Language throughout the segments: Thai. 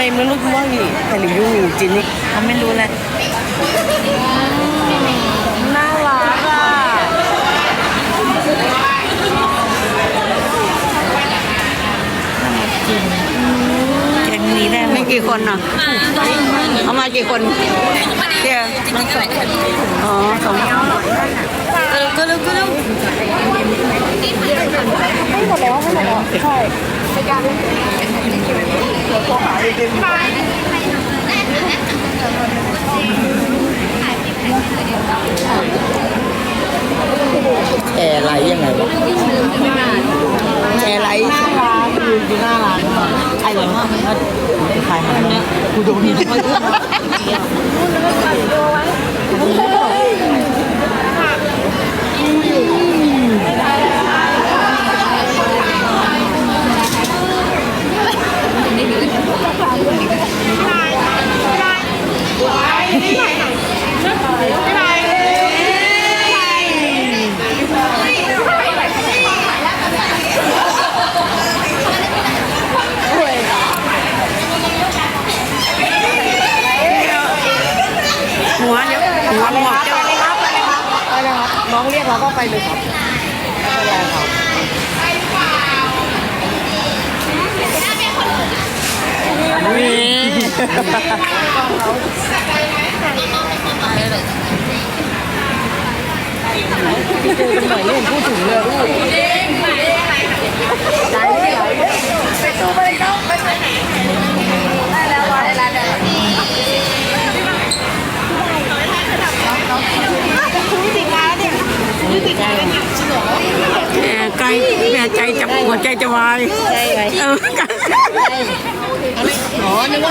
ไม่ไม่รู้ว่านี่แต่หรือยูจินนี่เขาไม่รู้เลยน่ารักอะแกงนี้ได้ไหมมีกี่คนอะเอามากี่คนเที่ยอ๋อสองเออก็เร็วก็เร็ว ให้หมดแล้วให้หมดแล้วใช่แอร์ไลท์ยังไงวะแอร์ไลท์หน้าร้านยืนอยู่หน้าร้านใครหรอใครหาเนี่ยกูโดน หัวเดี๋ยวหัวหมวกเจ้าไปเลยครับไปเลยครับไปเลยครับน้องเรียกเราก็ไปเลยครับไม่เป็นไรครับพี่ปูเป็นหน่อยเล่นพูดถึงเลยลูกได้ไม่ได้ไปดูไปเลยครับไปเลย ใจจะวายเออ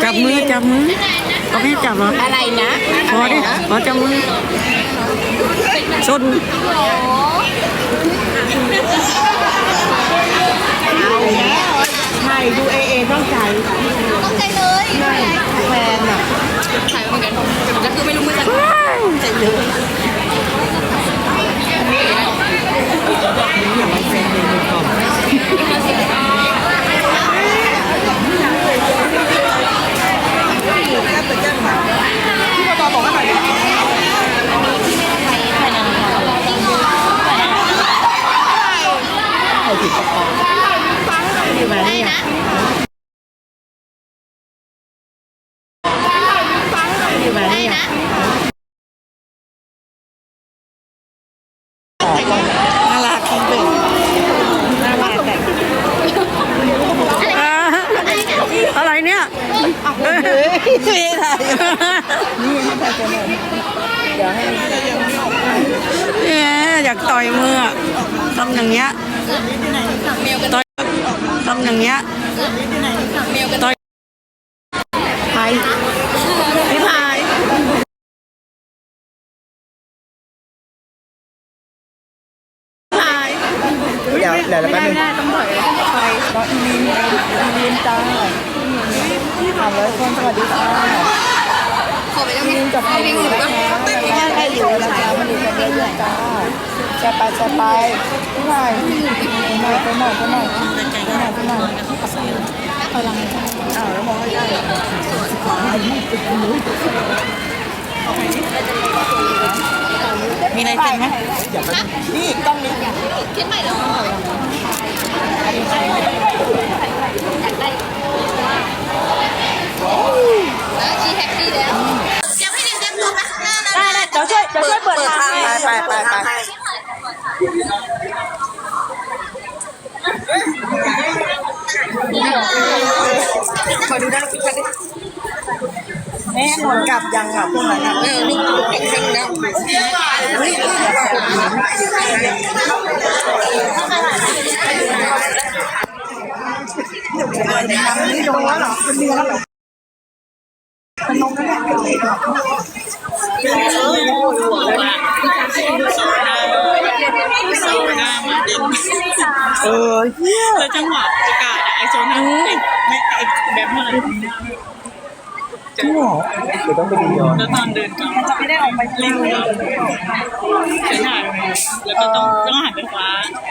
จับมือจับมือเอาให้จับเหรออะไรนะพอดิพอจับมือชน ใช่ดูเอเอต้องใจ ต้องใจเลย แฟนอะ ถ่ายเหมือนกันก็คือไม่รู้มือจะ พี่ปอบอกว่าหน่อยดิเอาผิดปออยู่ไหม ได้ เนี่ย นะ อยู่ไหม ได้ เนี่ย นะ น่ารักจริง น่ารักแต่ ๆอ่าอะไรเนี่ยเออ นี่ถ่าย นี่ให้ถ่ายตัวหน่อยเดี๋ยวให้เนี่ยอยากต่อยมืออะทำอย่างเงี้ยต่อยทำอย่างเงี้ยต่อยถ่ายพี่ถ่ายถ่ายเดี๋ยวเดี๋ยวแป๊บนึงต้องถอยไปก็อีลินอีลินจ้าถามเลยคนสวัสดีค่ะข อไปแล้วอีลินกับใครอยู่นะคะใครอยู่นะคะมันอยู่กันเรื่อยๆจ้าแชร์ไปแชร์ไปพี่ถ่ายไปหน่อยไปหน่อยไปหน่อยไปหน่อยไปหน่อยไปหน่อยถอยหลังอ้าวแล้วมองไม่ได้มีอะไรกินไหมนี่กล้องนี้คิดใหม่เหรอแล้วชีแฮปปี้แล้ว ด้ได้เดี๋ยวช่วยเดี๋ยวช่วยเปิดทางให้ไปไปไปไปขอดูด้านนี้ดิแม่หอนกลับยังอะพวกนั้นอะเออลูกลูกเด็กแล้วเฮ้ยนี่ลงแล้วเหรอเป็นเนื้อแล้วเหรอเป็นนมแล้วเนี่ย เออเฮียแล้วจังหวะโอกาสอะไอโซนนั้นไม่ไม่ไอแบบเมื่อไหร่จริงเหรอเดี๋ยวต้องไปดูย้อนแล้วตอนเดินกลับจะไม่ได้ออกไปเร็วเลยเดินผ่านไปแล้วก็ต้องต้องหันไปคว้า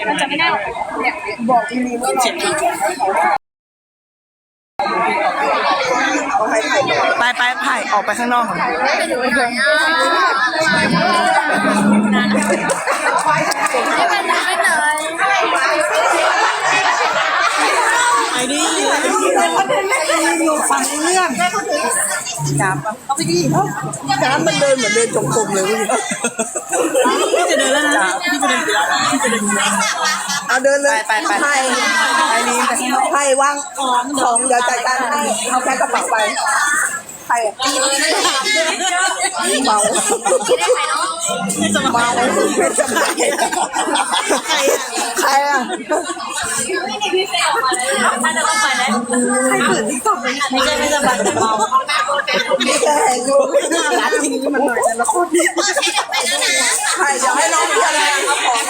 มันจะไม่ได้บอกอีลีว่าเจ็บไปไผ่ออกไปข้างนอกก่อนไอ้นี่ ดีเป็นคนเดินไม่ได้อยู่ฟังเรื่องจับเอาไปดิจ้ามันเดินเหมือนเดินจงกรมเลยพี่จะเดินแล้วนะพี่จะเดินแล้วพี่จะเดินแล้วเอาเดินเลยไปไปไปไอ้นี่ไผ่วางของเดี๋ยวจัดการให้เอาแค่กระเป๋าไปใครอะเมาเมาไม่สบายใครอะ ใครอะไม่ใช่ไม่สบายแต่เมานี่แกอยู่น่ารักจริงมันหน่อยแต่ละคนใครเดี๋ยวให้น้องเพี่อะไรเอาของ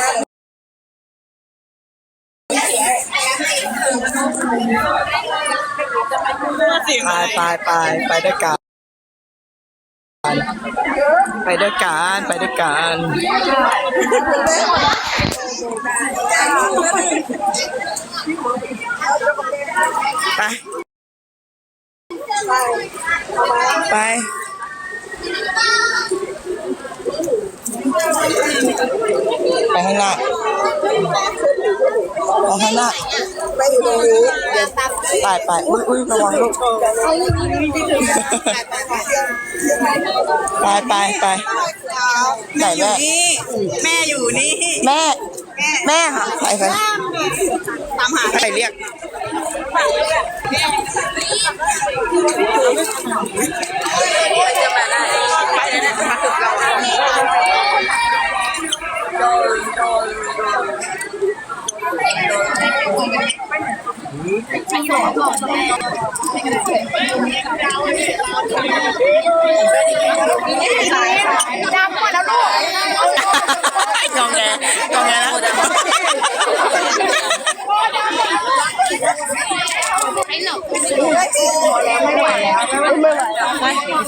มาเสียงไปไปไปไปด้วยกันไปด้วยกันไปด้วยกัน ไป ไป ไปข้างหน้าไปข้างหน้าไปอยู่ตรงนี้เดี๋ยวไปไปอุ้ยอุ้ยระวังลูกไปไปไปไหนแม่แม่อยู่นี่ แม่ แม่ค่ะใครใครตามหาใครเรียก ยองแงยองแงแล้ว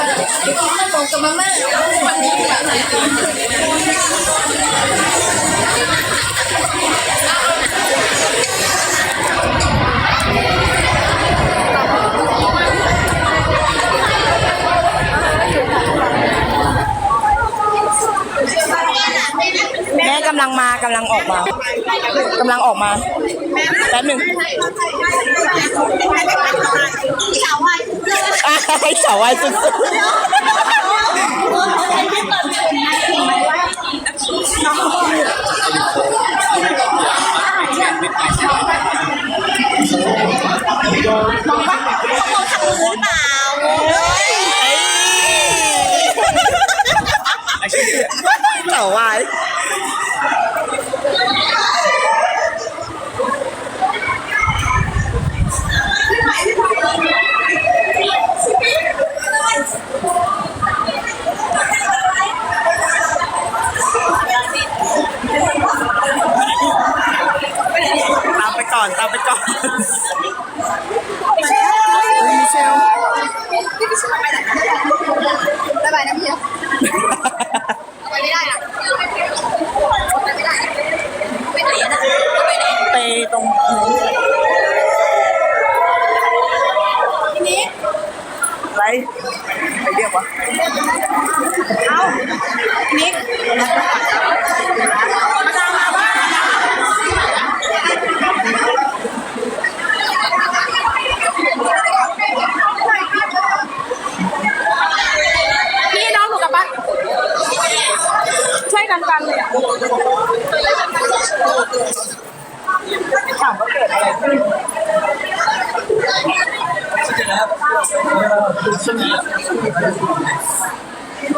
นเหรอแม่กำลังมากำลังออกมากำลังออกมาแป๊บหนึ่ง ให้สาววายสุดๆสาววาย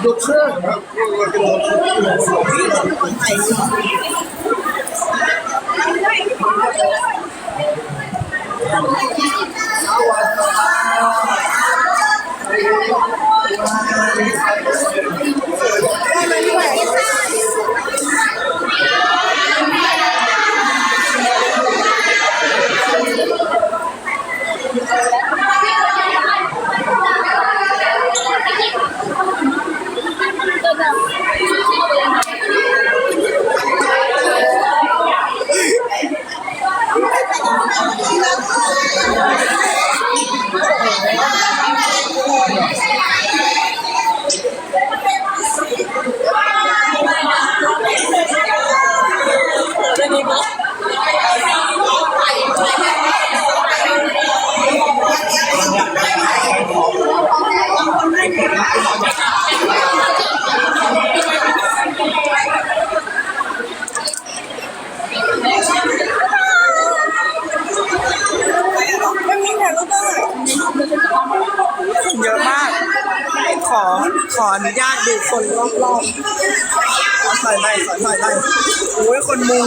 ลูกเชื่อ อนุญาตดูคนรอบๆขอถอยไปขอถอยไปโอ้ยคนมุง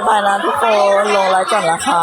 ายบายนะทุกคน ลงไลฟ์ก่อนนะคะ